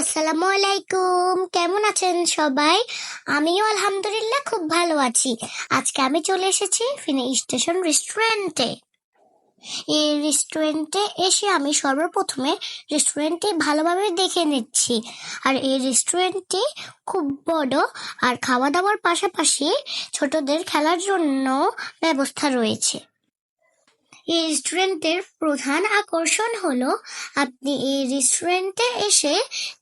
আসসালামু আলাইকুম। কেমন আছেন সবাই? আমিও আলহামদুলিল্লাহ খুব ভালো আছি। আজকে আমি চলে এসেছি ফিনে স্টেশন রেস্টুরেন্টে এই রেস্টুরেন্টে এসে আমি সর্বপ্রথমে রেস্টুরেন্টটি ভালোভাবে দেখে নিচ্ছি। আর এই রেস্টুরেন্টটি খুব বড় আর খাওয়া দাওয়ার পাশাপাশি ছোটদের খেলার জন্য ব্যবস্থা রয়েছে। এই রেস্টুরেন্টের প্রধান আকর্ষণ হলো, আপনি এই রেস্টুরেন্টে এসে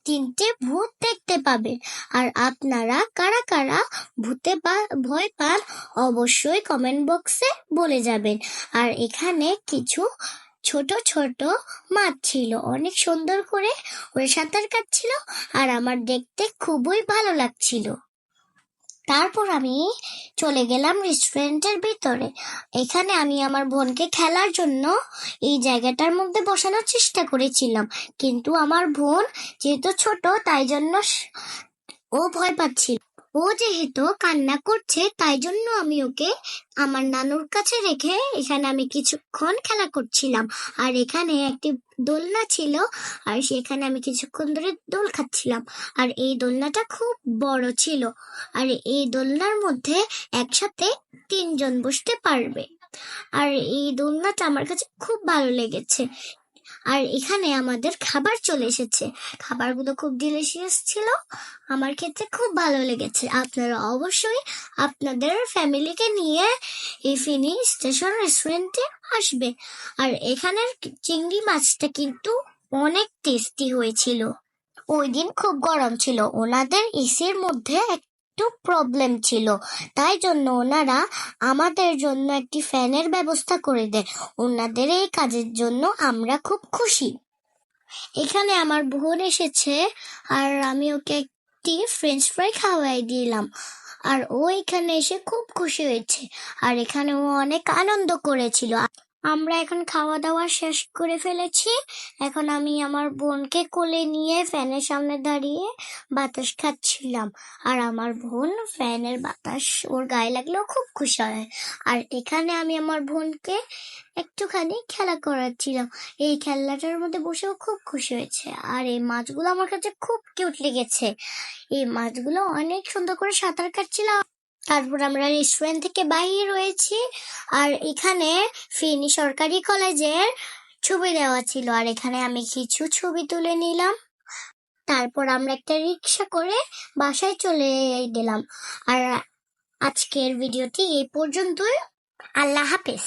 তিনটে ভূত দেখতে পাবেন। আর আপনারা কারা কারা ভূতে ভয় পান, অবশ্যই কমেন্ট বক্সে বলে যাবেন। আর এখানে কিছু ছোট ছোট মাছ ছিল। অনেক সুন্দর করে ওরা সাঁতার কাটছিল আর আমার দেখতে খুবই ভালো লাগছিল। তারপর আমি চলে গেলাম রেস্টুরেন্টের ভিতরে। এখানে আমি আমার বোনকে খেলার জন্য এই জায়গাটার মধ্যে বসানোর চেষ্টা করেছিলাম। কিন্তু আমার বোন যেহেতু ছোট, তাই জন্য ও ভয় পাচ্ছিল। ও যেহেতু কান্না করছে, তাই জন্য আমি ওকে আমার নানুর কাছে রেখে এখানে আমি কিছুক্ষণ খেলা করছিলাম। আর এখানে একটি দোলনা ছিল, আর সেখানে আমি কিছুক্ষণ ধরে দোল খাচ্ছিলাম। আর এই দোলনাটা খুব বড় ছিল, আর এই দোলনার মধ্যে একসাথে তিনজন বসতে পারবে। আর এই দোলনাটা আমার কাছে খুব ভালো লেগেছে। আর এখানে আমাদের খাবার চলে এসেছে। খাবারগুলো খুব ডিলিশিয়াস ছিল। আমার ক্ষেত্রে খুব ভালো লেগেছে। আপনারা অবশ্যই আপনাদের ফ্যামিলিকে নিয়ে এই ফিনি স্টেশন রেস্টুরেন্টে আসবে। আর এখানের চিংড়ি মাছটা কিন্তু অনেক টেস্টি হয়েছিল। ওই দিন খুব গরম ছিল। ওনাদের এসির মধ্যে একটু প্রবলেম ছিল। তাই জন্য ওনারা আমাদের জন্য একটি ফ্যানের ব্যবস্থা করে দেয় ওনাদের এই কাজের জন্য আমরা খুব খুশি। এখানে আমার বোন এসেছে আর আমি ওকে একটি ফ্রেঞ্চ ফ্রাই খাওয়াই দিলাম। আর ও এখানে এসে খুব খুশি হয়েছে। আর এখানে ও অনেক আনন্দ করেছিল। আমরা এখন খাওয়া দাওয়া শেষ করে ফেলেছি। এখন আমি আমার বোনকে কোলে নিয়ে ফ্যানের সামনে দাঁড়িয়ে বাতাস খাচ্ছিলাম। আর আমার বোন ফ্যানের বাতাস ওর গায়ে লাগলেও খুব খুশি হয়। আর এখানে আমি আমার বোনকে একটুখানি খেলা করাচ্ছিলাম। এই খেলাটার মধ্যে বসেও খুব খুশি হয়েছে। আর এই মাছগুলো আমার কাছে খুব কিউট লেগেছে। এই মাছগুলো অনেক সুন্দর করে সাঁতার কাটছিল তারপর আমরা রেস্টুরেন্ট থেকে বাইরে রয়েছি আর এখানে ফেনী সরকারি কলেজের ছবি দেওয়া ছিল আর এখানে আমি কিছু ছবি তুলে নিলাম। তারপর আমরা একটা রিক্সা করে বাসায় চলে গেলাম। আর আজকের ভিডিওটি এই পর্যন্তই। আল্লাহ হাফেজ।